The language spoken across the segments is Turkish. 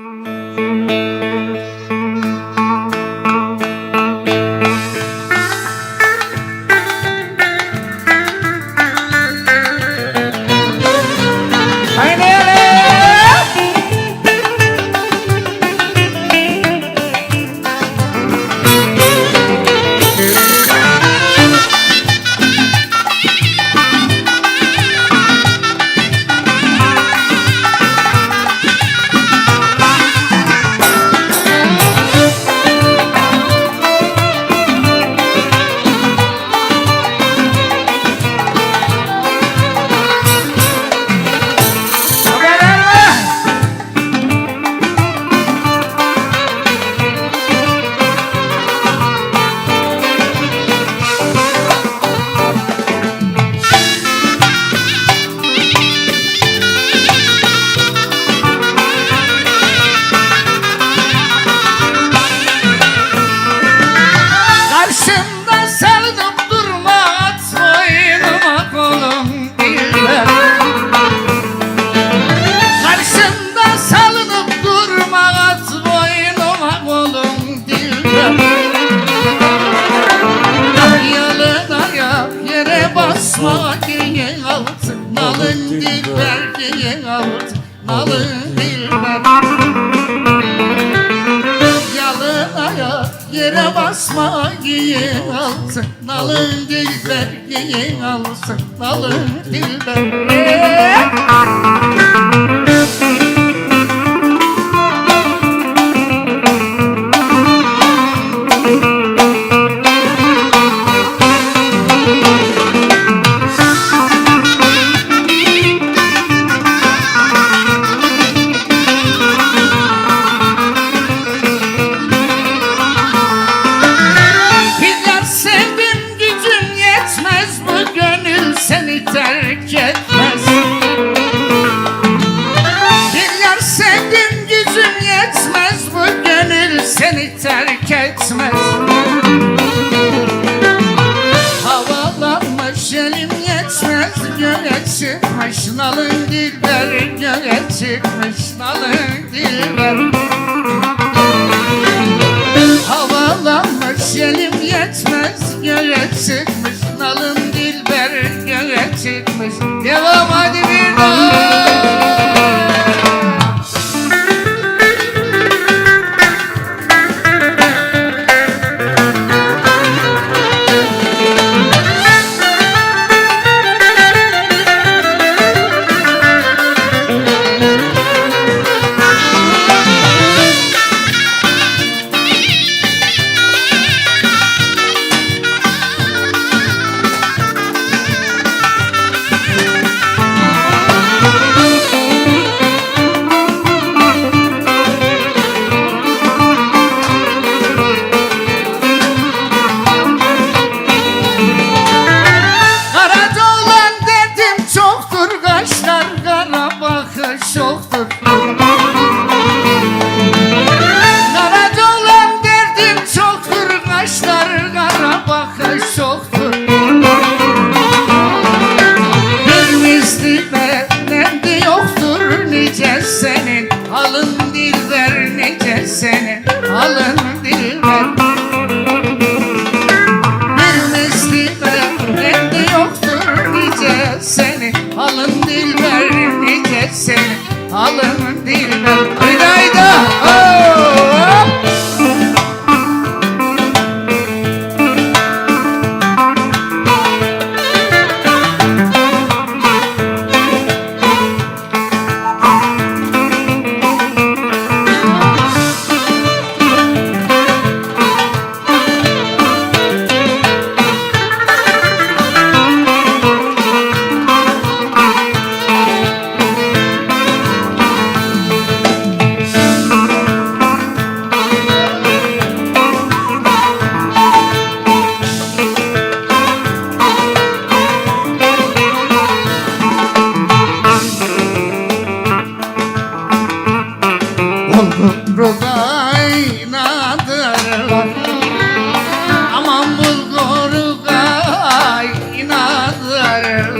Música dilber diye avut nalı dilber Yalınaya yere basma giye alsın. Nalı dilber giye alsın. Nalı dilber Mas eu amo de mim.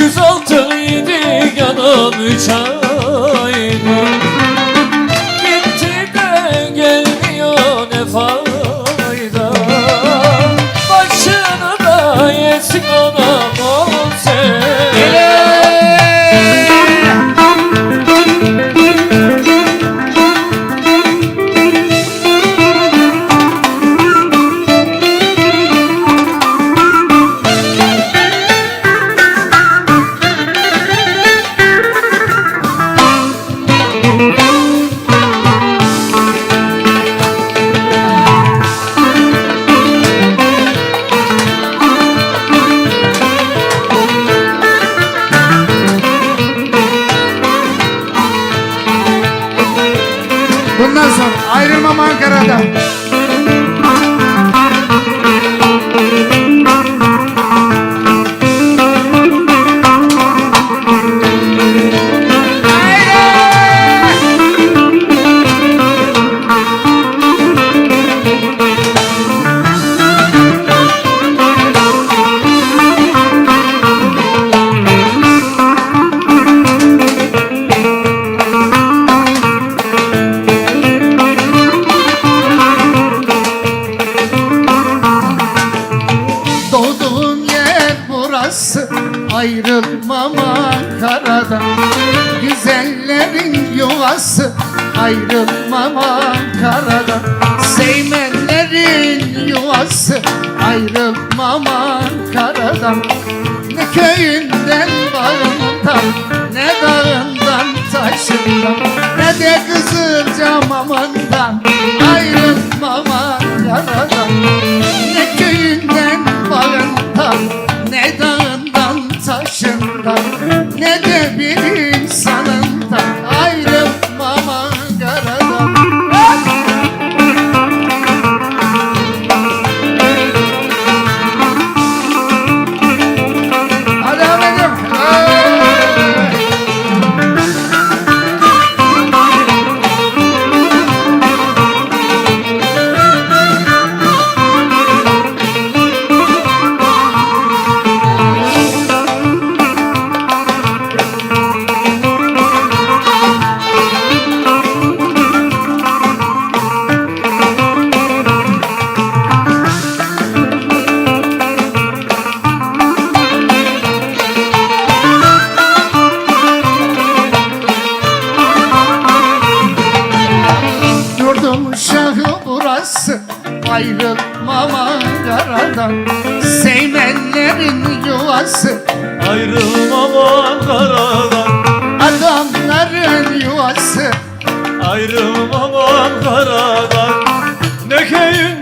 500 altın idi yanım uçan Роман ayrılmama Ayrılmam Ankara'dan Ne köyün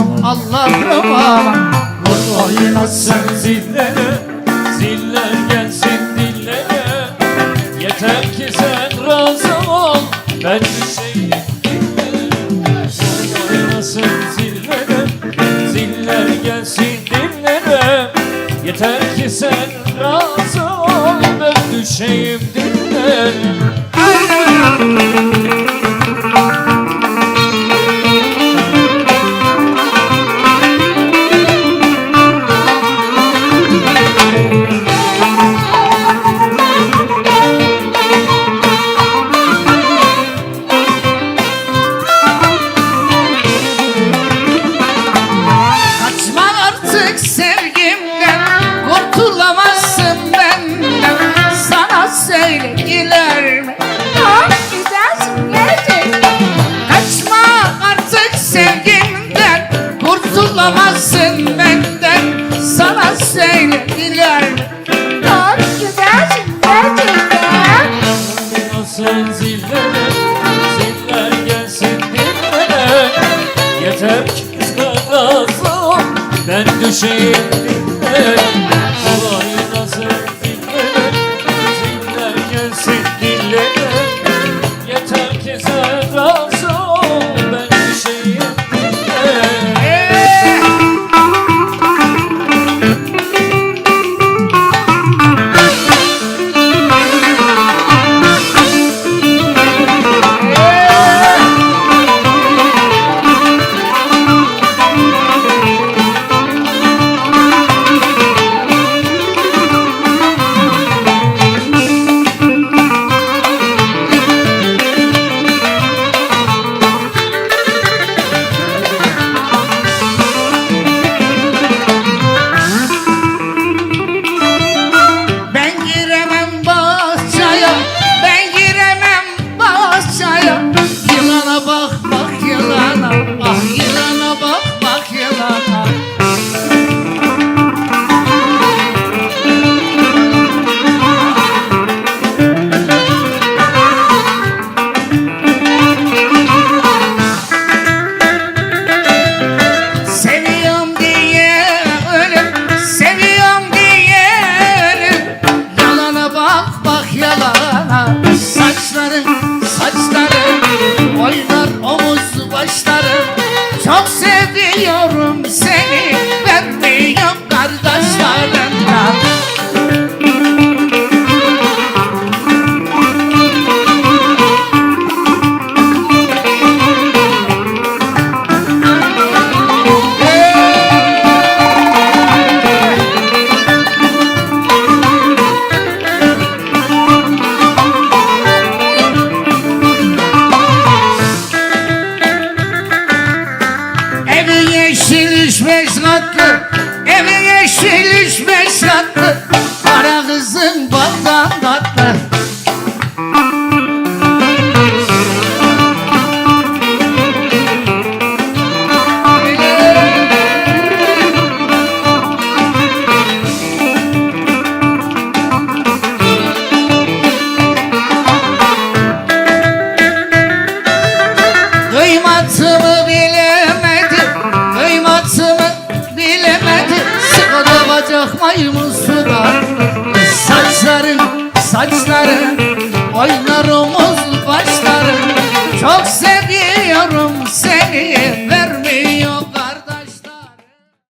Allah'ım Allah'ım. Allah'ım Vur oynasın zillere Ziller gelsin dillere. Yeter ki sen razı ol Ben Hüseyin Vur oynasın zillere Ziller gelsin dillere. Yeter ki sen razı ol Ben düşeyim dillere. Müzik oynar omuz başların. Çok seviyorum seni, ben miyim